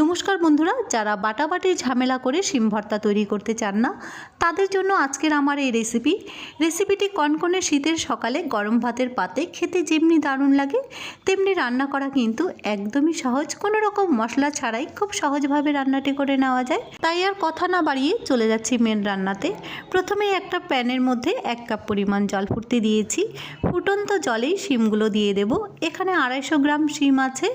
নমস্কার বন্ধুরা, যারা বাটাবাটির ঝামেলা করে শিম ভর্তা তৈরি করতে চান না, তাদের জন্য আজকের আমার এই রেসিপি রেসিপিটি কনকনে শীতের সকালে গরম ভাতের পাতে খেতে যেমনি দারুণ লাগে, তেমনি রান্না করা কিন্তু একদমই সহজ। কোনো রকম মশলা ছাড়াই খুব সহজভাবে রান্নাটি করে নেওয়া যায়। তাই আর কথা না বাড়িয়ে চলে যাচ্ছি মেন রান্নাতে। প্রথমে একটা প্যানের মধ্যে এক কাপ পরিমাণ জল ফুটতে দিয়েছি। ফুটন্ত জলেই শিমগুলো দিয়ে দেব। এখানে আড়াইশো গ্রাম শিম আছে।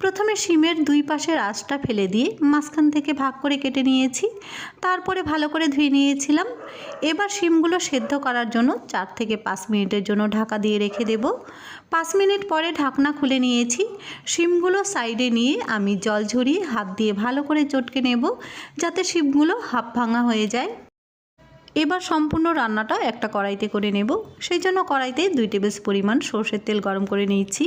প্রথমে শিমের দুই পাশে আঁশটা ফেলে দিয়ে মাঝখান থেকে ভাগ করে কেটে নিয়েছি। তারপরে ভালো করে ধুয়ে নিয়েছিলাম। এবার শিমগুলো সেদ্ধ করার জন্য চার থেকে পাঁচ মিনিটের জন্য ঢাকা দিয়ে রেখে দেব। পাঁচ মিনিট পরে ঢাকনা খুলে নিয়েছি। শিমগুলো সাইডে নিয়ে আমি জল ঝরিয়ে হাত দিয়ে ভালো করে চটকে নেব, যাতে শিমগুলো হাফ ভাঙা হয়ে যায়। এবার সম্পূর্ণ রান্নাটা একটা কড়াইতে করে নেব। সেই জন্য কড়াইতে দুই টেবিল পরিমাণ সর্ষের তেল গরম করে নিয়েছি।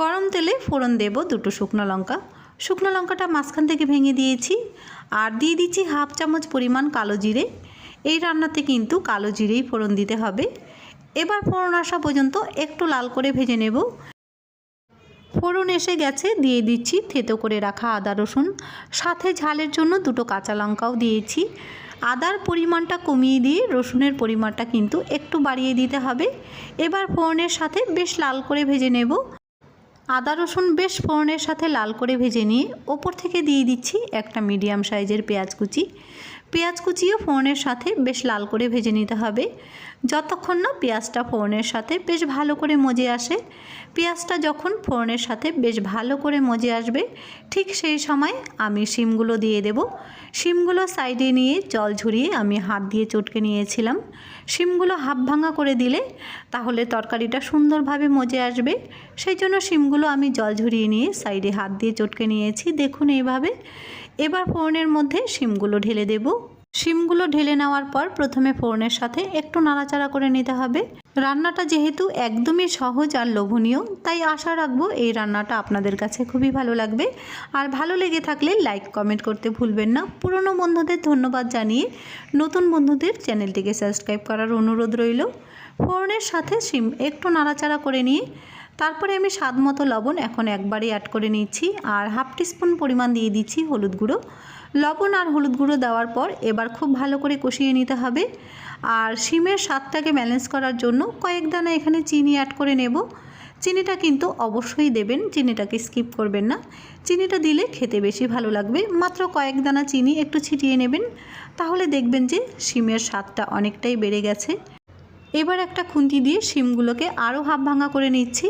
গরম তেলে ফোড়ন দেব দুটো শুকনো লঙ্কা। শুকনো লঙ্কাটা মাঝখান থেকে ভেঙে দিয়েছি আর দিয়ে দিচ্ছি হাফ চামচ পরিমাণ কালো জিরে। এই রান্নাতে কিন্তু কালো জিরেই ফোড়ন দিতে হবে। এবার ফোড়ন আসা পর্যন্ত একটু লাল করে ভেজে নেব। ফোড়ন এসে গেছে, দিয়ে দিচ্ছি থেতো করে রাখা আদা রসুন। সাথে ঝালের জন্য দুটো কাঁচা লঙ্কাও দিয়েছি। আদার পরিমাণটা কমিয়ে দিয়ে রসুনের পরিমাণটা কিন্তু একটু বাড়িয়ে দিতে হবে। এবার ফোড়নের সাথে বেশ লাল করে ভেজে নেব। আদা রসুন বেশ ফোড়নের সাথে লাল করে ভেজে নিয়ে ওপর থেকে দিয়ে দিচ্ছি একটা মিডিয়াম সাইজের পেঁয়াজ কুচি। পেঁয়াজ কুচিও ফোড়নের সাথে বেশ লাল করে ভেজে নিতে হবে। যতক্ষণ না পেঁয়াজটা ফোড়নের সাথে বেশ ভালো করে মজে আসে। পেঁয়াজটা যখন ফোড়নের সাথে বেশ ভালো করে মজে আসবে, ঠিক সেই সময় আমি শিমগুলো দিয়ে দেব। শিমগুলো সাইডে নিয়ে জল ঝরিয়ে আমি হাত দিয়ে চটকে নিয়েছিলাম। শিমগুলো হাফ ভাঙা করে দিলে তাহলে তরকারিটা সুন্দরভাবে মজে আসবে। সেই জন্য শিমগুলো আমি জল ঝরিয়ে নিয়ে সাইডে হাত দিয়ে চটকে নিয়েছি। দেখুন এইভাবে এবার ফোড়নের মধ্যে শিমগুলো ঢেলে দেব। শিমগুলো ঢেলে নেওয়ার পর প্রথমে ফোড়নের সাথে একটু নাড়াচাড়া করে নিতে হবে। রান্নাটা যেহেতু একদমই সহজ আর লোভনীয়, তাই আশা রাখব এই রান্নাটা আপনাদের কাছে খুবই ভালো লাগবে। আর ভালো লেগে থাকলে লাইক, কমেন্ট করতে ভুলবেন না। পুরনো বন্ধুদের ধন্যবাদ জানিয়ে নতুন বন্ধুদের চ্যানেলটিকে সাবস্ক্রাইব করার অনুরোধ রইল। ফোড়নের সাথে শিম একটু নাড়াচাড়া করে নিয়ে তারপরে আমি স্বাদ মতো লবণ এখন একবারে অ্যাড করে নিচ্ছি আর হাফ টিস্পুন পরিমাণ দিয়ে দিচ্ছি হলুদ গুঁড়ো। লবণ আর হলুদ গুঁড়ো দেওয়ার পর এবার খুব ভালো করে কষিয়ে নিতে হবে। আর শিমের স্বাদটাকে ব্যালেন্স করার জন্য কয়েক দানা এখানে চিনি অ্যাড করে নেব। চিনিটা কিন্তু অবশ্যই দেবেন, চিনিটাকে স্কিপ করবেন না। চিনিটা দিলে খেতে বেশি ভালো লাগবে। মাত্র কয়েক দানা চিনি একটু ছিটিয়ে নেবেন, তাহলে দেখবেন যে শিমের স্বাদটা অনেকটাই বেড়ে গেছে। এবার একটা খুন্তি দিয়ে শিমগুলোকে আরও হাফ ভাঙা করে নিচ্ছি।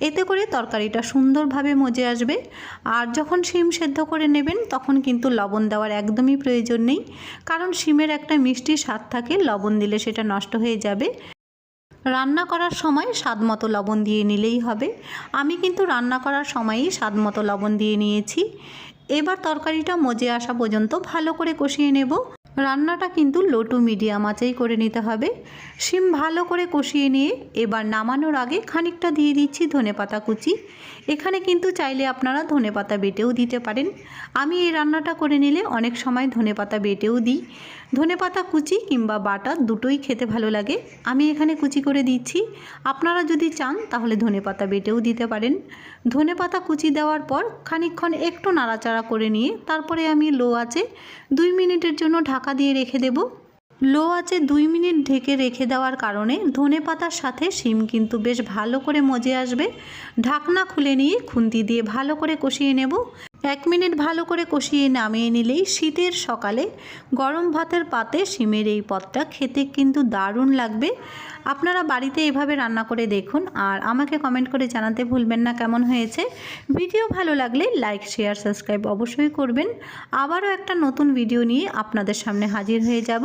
এতে করে তরকারিটা সুন্দরভাবে মজে আসবে। আর যখন শিম সেদ্ধ করে নেবেন, তখন কিন্তু লবণ দেওয়ার একদমই প্রয়োজন নেই। কারণ শিমের একটা মিষ্টি স্বাদ থাকে, লবণ দিলে সেটা নষ্ট হয়ে যাবে। রান্না করার সময় স্বাদ মতো লবণ দিয়ে নিলেই হবে। আমি কিন্তু রান্না করার সময়ই স্বাদ মতো লবণ দিয়ে নিয়েছি। এবার তরকারিটা মজে আসা পর্যন্ত ভালো করে কষিয়ে নেব। রান্নাটা কিন্তু লো টু মিডিয়াম আঁচেই করে নিতে হবে। শিম ভালো করে কষিয়ে নিয়ে এবার নামানোর আগে খানিকটা দিয়ে দিচ্ছি ধনেপাতা কুচি। এখানে কিন্তু চাইলে আপনারা ধনেপাতা বেটেও দিতে পারেন। আমি এই রান্নাটা করে নিলে অনেক সময় ধনেপাতা বেটেও দিই। ধনেপাতা কুচি কিংবা বাটা দুটোই খেতে ভালো লাগে। আমি এখানে কুচি করে দিচ্ছি। আপনারা যদি চান তাহলে ধনেপাতা বেটেও দিতে পারেন। ধনেপাতা কুচি দেওয়ার পর খানিকক্ষণ একটু নাড়াচাড়া করে নিয়ে তারপরে আমি লো আছে দুই মিনিটের জন্য ঢাকা দিয়ে রেখে দেব। লো আছে দুই মিনিট ঢেকে রেখে দেওয়ার কারণে ধনে পাতার সাথে শিম কিন্তু বেশ ভালো করে মজে আসবে। ঢাকনা খুলে নিয়ে খুন্তি দিয়ে ভালো করে কষিয়ে নেব। এক মিনিট ভালো করে কষিয়ে নামিয়ে নিলেই শীতের সকালে গরম ভাতের পাতে শিমের এই পদটা খেতে কিন্তু দারুণ লাগবে। আপনারা বাড়িতে এভাবে রান্না করে দেখুন আর আমাকে কমেন্ট করে জানাতে ভুলবেন না কেমন হয়েছে। ভিডিও ভালো লাগলে লাইক, শেয়ার, সাবস্ক্রাইব অবশ্যই করবেন। আবারও একটা নতুন ভিডিও নিয়ে আপনাদের সামনে হাজির হয়ে যাব।